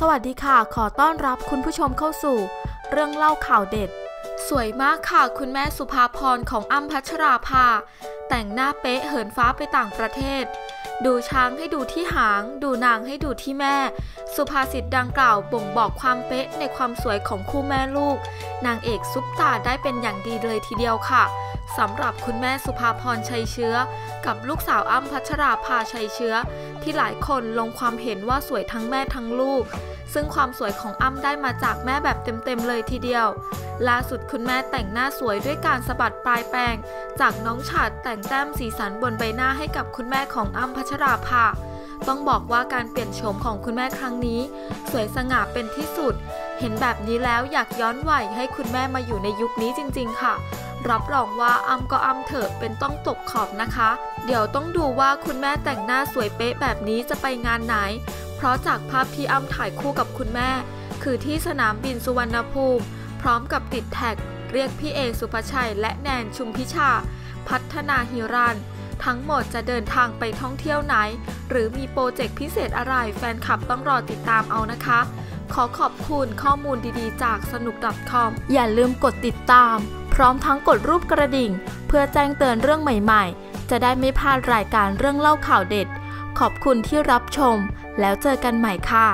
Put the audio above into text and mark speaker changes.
Speaker 1: สวัสดีค่ะ ขอต้อนรับคุณผู้ชมเข้าสู่ เรื่องเล่าข่าวเด็ด สวยมากค่ะ คุณแม่สุภาพรของอ้ำพัชราภา แต่งหน้าเป๊ะเหินฟ้าไปต่างประเทศ ดูช้างให้ดูที่หาง ดูนางให้ดูที่แม่ สุภาษิตดังกล่าวบ่งบอกความเป๊ะในความสวยของคู่แม่ลูก นางเอกซุปตาได้เป็นอย่างดีเลยทีเดียวค่ะสำหรับคุณแม่สุภาพรชัยเชื้อ กับลูกสาวอ้ำพัชราภาชัยเชื้อ ที่หลายคนลงความเห็นว่าสวยทั้งแม่ทั้งลูก ซึ่งความสวยของอ้ำได้มาจากแม่แบบเต็มๆเลยทีเดียว ล่าสุดคุณแม่แต่งหน้าสวยด้วยการสะบัดปลายแปรงจากน้องฉาดแต่งแต้มสีสันบนใบหน้าให้กับคุณแม่ของอ้ำพัชราภาต้องบอกว่าการเปลี่ยนโฉมของคุณแม่ครั้งนี้ สวยสง่าเป็นที่สุด เห็นแบบนี้แล้วอยากย้อนวัยให้คุณแม่มาอยู่ในยุคนี้จริง ๆ ค่ะ รับรองว่าอ้ำก็อ้ำเถอะเป็นต้องตกขอบนะคะ เดี๋ยวต้องดูว่าคุณแม่แต่งหน้าสวยเป๊ะแบบนี้จะไปงานไหน เพราะจากภาพที่อ้ำถ่ายคู่กับคุณแม่ คือที่สนามบินสุวรรณภูมิ ร้อมกับติดแท็ก เรียกพี่เอสุภชัยและแนนชุมพิชา พัฒนาฮิรันทั้งหมดจะเดินทางไปท่องเที่ยวไหน หรือมีโปรเจกต์พิเศษอะไรแฟนคลับต้องรอติดตามเอานะคะ ขอขอบคุณข้อมูลดีๆ จากสนุก .com อย่าลืมกดติดตาม พร้อมทั้งกดรูปกระดิ่ง เพื่อแจ้งเตือนเรื่องใหม่ๆ จะได้ไม่พลาดรายการเรื่องเล่าข่าวเด็ด ขอบคุณที่รับชม แล้วเจอกันใหม่ค่ะ